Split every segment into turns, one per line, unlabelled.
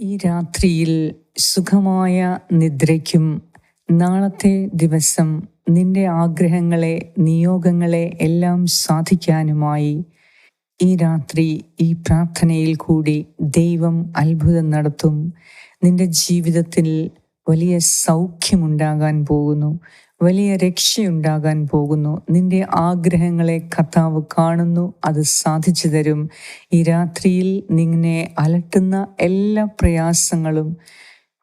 ഈ രാത്രിയിൽ സുഖമായ നിദ്രയ്ക്കും നാളത്തെ ദിവസം നിന്റെ ആഗ്രഹങ്ങളെ നിയോഗങ്ങളെ എല്ലാം സാധിക്കാനുമായി ഈ രാത്രി ഈ പ്രാർത്ഥനയിൽ കൂടി ദൈവം അത്ഭുതം നടത്തും. നിന്റെ ജീവിതത്തിൽ വലിയ സൗഖ്യമുണ്ടാകാൻ പോകുന്നു. വലിയ രക്ഷയുണ്ടാകാൻ പോകുന്നു. നിന്റെ ആഗ്രഹങ്ങളെ കർത്താവ് കാണുന്നു. അത് സാധിച്ചു തരും. ഈ രാത്രിയിൽ നിന്നെ അലട്ടുന്ന എല്ലാ പ്രയാസങ്ങളും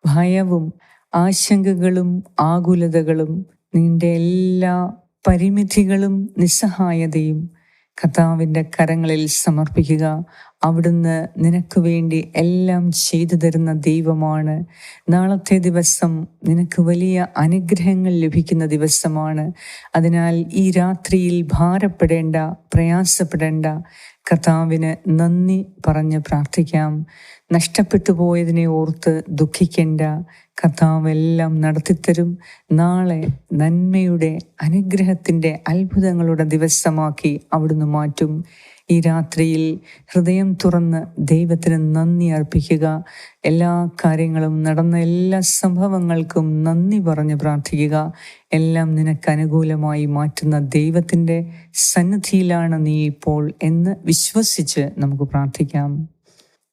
ഭയവും ആശങ്കകളും ആകുലതകളും നിന്റെ എല്ലാ പരിമിതികളും നിസ്സഹായതയും കർത്താവിന്റെ കരങ്ങളിൽ സമർപ്പിക്കുക. അവിടുന്ന് നിനക്ക് വേണ്ടി എല്ലാം ചെയ്തു തരുന്ന ദൈവമാണ്. നാളത്തെ ദിവസം നിനക്ക് വലിയ അനുഗ്രഹങ്ങൾ ലഭിക്കുന്ന ദിവസമാണ്. അതിനാൽ ഈ രാത്രിയിൽ ഭാരപ്പെടേണ്ട പ്രയാസപ്പെടേണ്ട കർത്താവിന് നന്ദി പറഞ്ഞ് പ്രാർത്ഥിക്കാം. നഷ്ടപ്പെട്ടു പോയതിനെ ഓർത്ത് ദുഃഖിക്കേണ്ട കർത്താവ് എല്ലാം നടത്തിത്തരും. നാളെ നന്മയുടെ അനുഗ്രഹത്തിന്റെ അത്ഭുതങ്ങളുടെ ദിവസമാക്കി അവിടുന്ന് മാറ്റും. ഈ രാത്രിയിൽ ഹൃദയം തുറന്ന് ദൈവത്തിന് നന്ദി അർപ്പിക്കുക. എല്ലാ കാര്യങ്ങളും നടന്ന എല്ലാ സംഭവങ്ങൾക്കും നന്ദി പറഞ്ഞ് പ്രാർത്ഥിക്കുക. എല്ലാം നിനക്ക് അനുകൂലമായി മാറ്റുന്ന ദൈവത്തിന്റെ സന്നിധിയിലാണ് നീ ഇപ്പോൾ എന്ന് വിശ്വസിച്ച് നമുക്ക് പ്രാർത്ഥിക്കാം.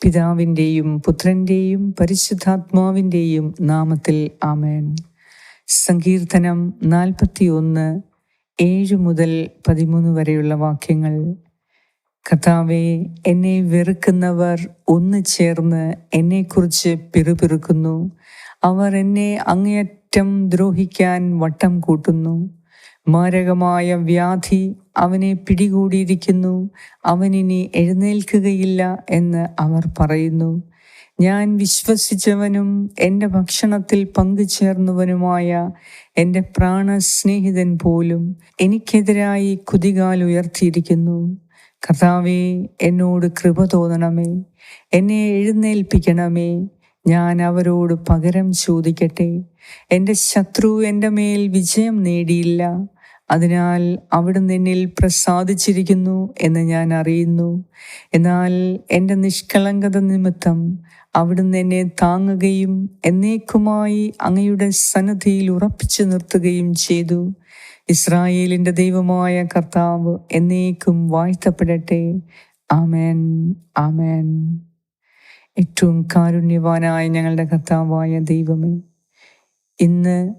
പിതാവിന്റെയും പുത്രന്റെയും പരിശുദ്ധാത്മാവിന്റെയും നാമത്തിൽ ആമേൻ. സങ്കീർത്തനം നാൽപ്പത്തി ഒന്ന് ഏഴ് മുതൽ പതിമൂന്ന് വരെയുള്ള വാക്യങ്ങൾ. കർത്താവെ എന്നെ വെറുക്കുന്നവർ ഒന്ന് ചേർന്ന് എന്നെക്കുറിച്ച് പിറുപിറുക്കുന്നു. അവർ എന്നെ അങ്ങേയറ്റം ദ്രോഹിക്കാൻ വട്ടം കൂട്ടുന്നു. മാരകമായ വ്യാധി അവനെ പിടികൂടിയിരിക്കുന്നു. അവനിനി എഴുന്നേൽക്കുകയില്ല എന്ന് അവർ പറയുന്നു. ഞാൻ വിശ്വസിച്ചവനും എന്റെ ഭക്ഷണത്തിൽ പങ്കുചേർന്നവനുമായ എന്റെ പ്രാണസ്നേഹിതൻ പോലും എനിക്കെതിരായി കുതികാൽ ഉയർത്തിയിരിക്കുന്നു കർത്താവെ എന്നോട് കൃപ തോന്നണമേ. എന്നെ എഴുന്നേൽപ്പിക്കണമേ. ഞാൻ അവരോട് പകരം ചോദിക്കട്ടെ. എന്റെ ശത്രു എന്റെ മേൽ വിജയം നേടിയില്ല. അതിനാൽ അവിടുന്ന് എന്നിൽ പ്രസാദിച്ചിരിക്കുന്നു എന്ന് ഞാൻ അറിയുന്നു. എന്നാൽ എന്റെ നിഷ്കളങ്കത നിമിത്തം അവിടുന്ന് എന്നെ താങ്ങുകയും എന്നേക്കുമായി അങ്ങയുടെ സന്നദ്ധിയിൽ ഉറപ്പിച്ചു നിർത്തുകയും ചെയ്തു. ഇസ്രായേലിന്റെ ദൈവമായ കർത്താവ് എന്നേക്കും വാഴ്ത്തപ്പെടട്ടെ. ആമേൻ. ആമേൻ. ഏറ്റവും കാരുണ്യവാനായ ഞങ്ങളുടെ കർത്താവായ ദൈവമേ ഇന്ന്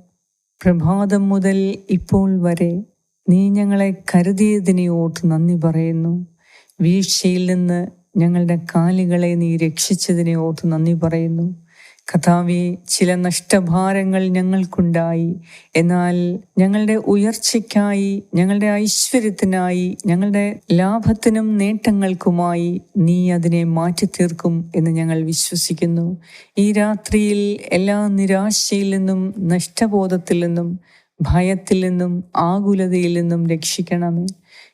പ്രഭാതം മുതൽ ഇപ്പോൾ വരെ നീ ഞങ്ങളെ കരുതിയതിനെ ഓർത്ത് നന്ദി പറയുന്നു. വീഴ്ചയിൽ നിന്ന് ഞങ്ങളുടെ കാലുകളെ നീ രക്ഷിച്ചതിനെ ഓർത്ത് നന്ദി പറയുന്നു. കഥാവെ ചില നഷ്ടഭാരങ്ങൾ ഞങ്ങൾക്കുണ്ടായി. എന്നാൽ ഞങ്ങളുടെ ഉയർച്ചയ്ക്കായി ഞങ്ങളുടെ ഐശ്വര്യത്തിനായി ഞങ്ങളുടെ ലാഭത്തിനും നേട്ടങ്ങൾക്കുമായി നീ അതിനെ മാറ്റി തീർക്കും എന്ന് ഞങ്ങൾ വിശ്വസിക്കുന്നു. ഈ രാത്രിയിൽ എല്ലാ നിരാശയിൽ നിന്നും നഷ്ടബോധത്തിൽ നിന്നും ഭയത്തിൽ നിന്നും ആകുലതയിൽ നിന്നും രക്ഷിക്കണമേ.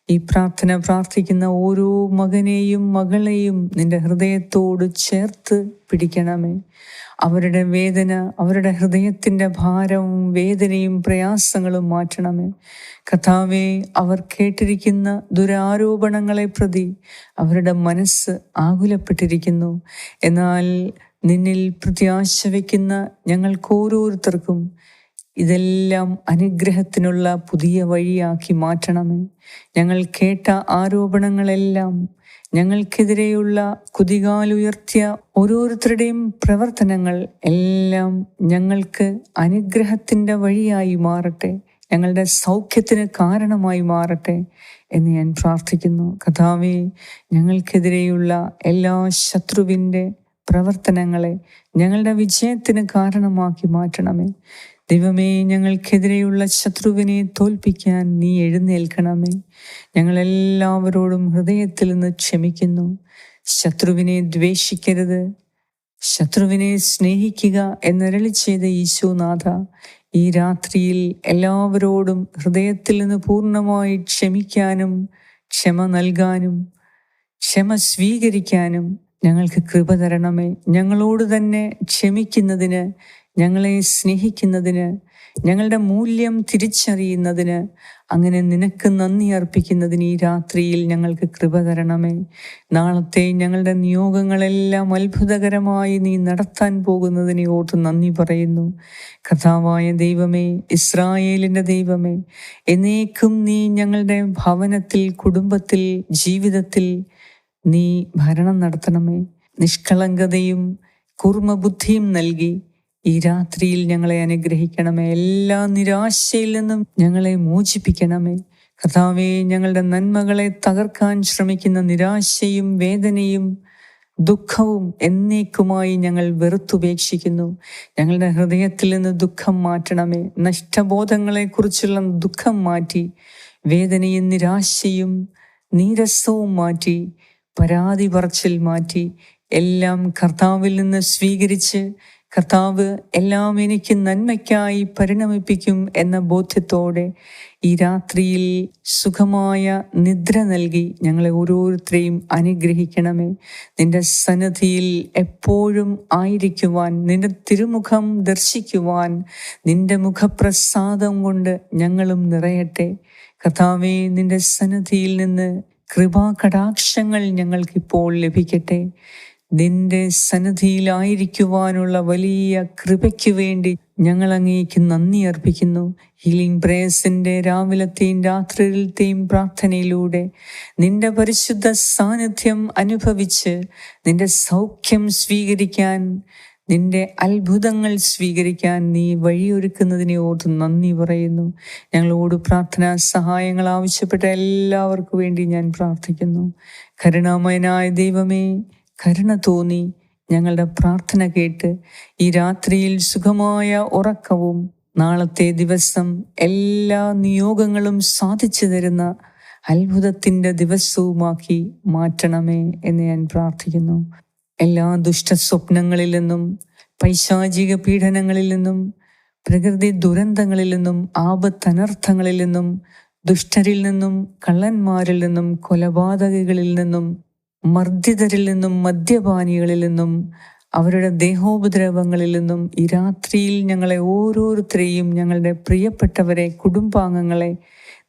ഈ പ്രാർത്ഥന പ്രാർത്ഥിക്കുന്ന ഓരോ മകനെയും മകളെയും നിന്റെ ഹൃദയത്തോട് ചേർത്ത് പിടിക്കണമേ. അവരുടെ വേദന അവരുടെ ഹൃദയത്തിന്റെ ഭാരവും വേദനയും പ്രയാസങ്ങളും മാറ്റണമേ. കഥാവെ അവർ കേട്ടിരിക്കുന്ന ദുരാരോപണങ്ങളെ പ്രതി അവരുടെ മനസ്സ് ആകുലപ്പെട്ടിരിക്കുന്നു. എന്നാൽ നിന്നിൽ പ്രത്യാശ വയ്ക്കുന്ന ഞങ്ങൾക്ക് ഓരോരുത്തർക്കും ഇതെല്ലാം അനുഗ്രഹത്തിനുള്ള പുതിയ വഴിയാക്കി മാറ്റണമേ. ഞങ്ങൾ കേട്ട ആരോപണങ്ങളെല്ലാം ഞങ്ങൾക്കെതിരെയുള്ള കുതികാലുയർത്തിയ ഓരോരുത്തരുടെയും പ്രവർത്തനങ്ങൾ എല്ലാം ഞങ്ങൾക്ക് അനുഗ്രഹത്തിന്റെ വഴിയായി മാറട്ടെ. ഞങ്ങളുടെ സൗഖ്യത്തിന് കാരണമായി മാറട്ടെ എന്ന് ഞാൻ പ്രാർത്ഥിക്കുന്നു. കഥാവെ ഞങ്ങൾക്കെതിരെയുള്ള എല്ലാ ശത്രുവിന്റെ പ്രവർത്തനങ്ങളെ ഞങ്ങളുടെ വിജയത്തിന് കാരണമാക്കി മാറ്റണമേ. ദൈവമേ ഞങ്ങൾക്കെതിരെയുള്ള ശത്രുവിനെ തോൽപ്പിക്കാൻ നീ എഴുന്നേൽക്കണമേ. ഞങ്ങളെല്ലാവരോടും ഹൃദയത്തിൽ നിന്ന് ക്ഷമിക്കുന്നു. ശത്രുവിനെ ദ്വേഷിക്കരുത്. ശത്രുവിനെ സ്നേഹിക്കുക എന്നരളി ചെയ്ത ഈശോനാഥ ഈ രാത്രിയിൽ എല്ലാവരോടും ഹൃദയത്തിൽ നിന്ന് പൂർണമായി ക്ഷമിക്കാനും ക്ഷമ നൽകാനും ക്ഷമ സ്വീകരിക്കാനും ഞങ്ങൾക്ക് കൃപ തരണമേ. ഞങ്ങളോട് തന്നെ ക്ഷമിക്കുന്നതിന് ഞങ്ങളെ സ്നേഹിക്കുന്നതിന് ഞങ്ങളുടെ മൂല്യം തിരിച്ചറിയുന്നതിന് അങ്ങനെ നിനക്ക് നന്ദി അർപ്പിക്കുന്നതിന് ഈ രാത്രിയിൽ ഞങ്ങൾക്ക് കൃപ തരണമേ. നാളത്തെ ഞങ്ങളുടെ നിയോഗങ്ങളെല്ലാം അത്ഭുതകരമായി നീ നടത്താൻ പോകുന്നതിനെ ഓർത്ത് നന്ദി പറയുന്നു. കഥാവായ ദൈവമേ ഇസ്രായേലിന്റെ ദൈവമേ എന്നേക്കും നീ ഞങ്ങളുടെ ഭവനത്തിൽ കുടുംബത്തിൽ ജീവിതത്തിൽ നീ ഭരണം നടത്തണമേ. നിഷ്കളങ്കതയും കുർമ്മബുദ്ധിയും നൽകി ഈ രാത്രിയിൽ ഞങ്ങളെ അനുഗ്രഹിക്കണമേ. എല്ലാ നിരാശയിൽ നിന്നും ഞങ്ങളെ മോചിപ്പിക്കണമേ. കഥാവെ ഞങ്ങളുടെ നന്മകളെ തകർക്കാൻ ശ്രമിക്കുന്ന നിരാശയും വേദനയും ദുഃഖവും എന്നേക്കുമായി ഞങ്ങൾ വെറുത്തുപേക്ഷിക്കുന്നു. ഞങ്ങളുടെ ഹൃദയത്തിൽ നിന്ന് ദുഃഖം മാറ്റണമേ. നഷ്ടബോധങ്ങളെക്കുറിച്ചുള്ള ദുഃഖം മാറ്റി വേദനയും നിരാശയും നീരസവും മാറ്റി പരാതി പറച്ചിൽ മാറ്റി എല്ലാം കർത്താവിൽ നിന്ന് സ്വീകരിച്ച് കർത്താവ് എല്ലാം എനിക്ക് നന്മയ്ക്കായി പരിണമിപ്പിക്കും എന്ന ബോധ്യത്തോടെ ഈ രാത്രിയിൽ സുഖമായ നിദ്ര നൽകി ഞങ്ങളെ ഓരോരുത്തരെയും അനുഗ്രഹിക്കണമേ. നിന്റെ സന്നദ്ധിയിൽ എപ്പോഴും ആയിരിക്കുവാൻ നിന്റെ തിരുമുഖം ദർശിക്കുവാൻ നിന്റെ മുഖപ്രസാദം കൊണ്ട് ഞങ്ങളും നിറയട്ടെ. കർത്താവെ നിന്റെ സന്നദ്ധിയിൽ നിന്ന് കൃപാകടാക്ഷങ്ങൾ ഞങ്ങൾക്കിപ്പോൾ ലഭിക്കട്ടെ. നിന്റെ സന്നിധിയിലായിരിക്കുവാനുള്ള വലിയ കൃപയ്ക്ക് വേണ്ടി ഞങ്ങൾ അങ്ങേക്ക് നന്ദി അർപ്പിക്കുന്നു. ഹീലിംഗ് പ്രേയസിന്റെ രാവിലത്തെയും രാത്രിയിലത്തെയും പ്രാർത്ഥനയിലൂടെ നിന്റെ പരിശുദ്ധ സാന്നിധ്യം അനുഭവിച്ച് നിന്റെ സൗഖ്യം സ്വീകരിക്കാൻ നിന്റെ അത്ഭുതങ്ങൾ സ്വീകരിക്കാൻ നീ വഴിയൊരുക്കുന്നതിനെ ഓർത്ത് നന്ദി പറയുന്നു. ഞങ്ങളോട് പ്രാർത്ഥനാ സഹായങ്ങൾ ആവശ്യപ്പെട്ട എല്ലാവർക്കും വേണ്ടി ഞാൻ പ്രാർത്ഥിക്കുന്നു. കരുണാമയനായ ദൈവമേ കരുണ തോന്നി ഞങ്ങളുടെ പ്രാർത്ഥന കേട്ട് ഈ രാത്രിയിൽ സുഖമായ ഉറക്കവും നാളത്തെ ദിവസം എല്ലാ നിയോഗങ്ങളും സാധിച്ചു തരുന്ന അത്ഭുതത്തിന്റെ ദിവസവുമാക്കി മാറ്റണമേ എന്ന് ഞാൻ പ്രാർത്ഥിക്കുന്നു. എല്ലാ ദുഷ്ട സ്വപ്നങ്ങളിൽ നിന്നും പൈശാചിക പീഡനങ്ങളിൽ നിന്നും പ്രകൃതി ദുരന്തങ്ങളിൽ നിന്നും ആപത്തനർത്ഥങ്ങളിൽ നിന്നും ദുഷ്ടരിൽ നിന്നും കള്ളന്മാരിൽ നിന്നും കൊലപാതകളിൽ നിന്നും മർദ്ദിതരിൽ നിന്നും മദ്യപാനികളിൽ നിന്നും അവരുടെ ദേഹോപദ്രവങ്ങളിൽ നിന്നും ഈ രാത്രിയിൽ ഞങ്ങളെ ഓരോരുത്തരെയും ഞങ്ങളുടെ പ്രിയപ്പെട്ടവരെ കുടുംബാംഗങ്ങളെ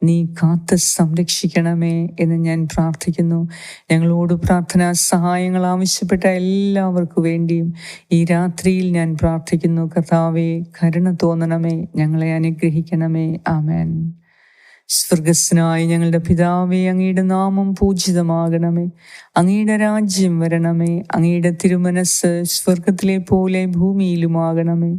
നീ കാത്ത് സംരക്ഷിക്കണമേ എന്ന് ഞാൻ പ്രാർത്ഥിക്കുന്നു. ഞങ്ങളോട് പ്രാർത്ഥനാ സഹായങ്ങൾ ആവശ്യപ്പെട്ട എല്ലാവർക്കു വേണ്ടിയും ഈ രാത്രിയിൽ ഞാൻ പ്രാർത്ഥിക്കുന്നു. കർത്താവെ കരുണ തോന്നണമേ ഞങ്ങളെ അനുഗ്രഹിക്കണമേ. ആമേൻ. സ്വർഗസ്നായ ഞങ്ങളുടെ പിതാവേ അങ്ങയുടെ നാമം പൂജിതമാകണമേ. അങ്ങയുടെ രാജ്യം വരണമേ. അങ്ങയുടെ തിരുമനസ് സ്വർഗത്തിലെ പോലെ ഭൂമിയിലുമാകണമേ.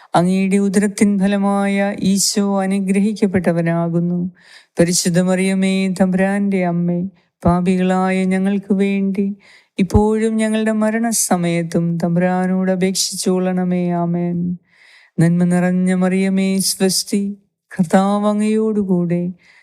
അങ്ങയുടെ ഉദരത്തിൻ ഫലമായ ഈശോ അനുഗ്രഹിക്കപ്പെട്ടവനാകുന്നു. പരിശുദ്ധമറിയമേ തമ്പുരാന്റെ അമ്മേ പാപികളായ ഞങ്ങൾക്ക് വേണ്ടി ഇപ്പോഴും ഞങ്ങളുടെ മരണസമയത്തും തമ്പുരാനോട് അപേക്ഷിച്ചോളണമേ ആമേൻ. നന്മ നിറഞ്ഞ മറിയമേ സ്വസ്തി കർത്താവ് അങ്ങയോടുകൂടെ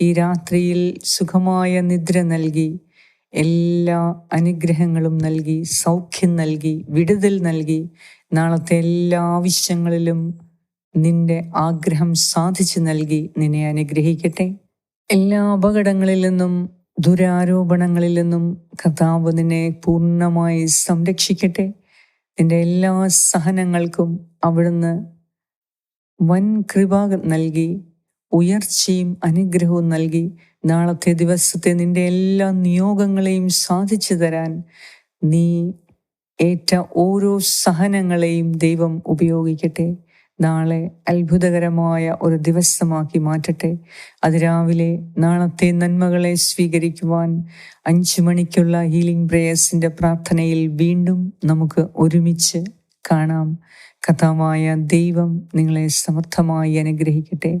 ഈ രാത്രിയിൽ സുഖമായ നിദ്ര നൽകി എല്ലാ അനുഗ്രഹങ്ങളും നൽകി സൗഖ്യം നൽകി വിടുതൽ നൽകി നാളത്തെ എല്ലാ ആവശ്യങ്ങളിലും നിന്റെ ആഗ്രഹം സാധിച്ചു നൽകി നിന്നെ അനുഗ്രഹിക്കട്ടെ. എല്ലാ അപകടങ്ങളിൽ നിന്നും ദുരാരോപണങ്ങളിൽ നിന്നും കർത്താവ് നിന്നെ പൂർണമായി സംരക്ഷിക്കട്ടെ. നിന്റെ എല്ലാ സഹനങ്ങൾക്കും അവിടുന്ന് വൻ കൃപ നൽകി ഉയർച്ചയും അനുഗ്രഹവും നൽകി നാളത്തെ ദിവസത്തെ നിന്റെ എല്ലാ നിയോഗങ്ങളെയും സാധിച്ചു തരാൻ നീ ഏറ്റ ഓരോ സഹനങ്ങളെയും ദൈവം ഉപയോഗിക്കട്ടെ. നാളെ അത്ഭുതകരമായ ഒരു ദിവസമാക്കി മാറ്റട്ടെ. അതിരാവിലെ നാളത്തെ നന്മകളെ സ്വീകരിക്കുവാൻ അഞ്ചു മണിക്കുള്ള ഹീലിംഗ് പ്രേയേഴ്സിന്റെ പ്രാർത്ഥനയിൽ വീണ്ടും നമുക്ക് ഒരുമിച്ച് കാണാം. കഥാവായ ദൈവം നിങ്ങളെ സമർത്ഥമായി അനുഗ്രഹിക്കട്ടെ.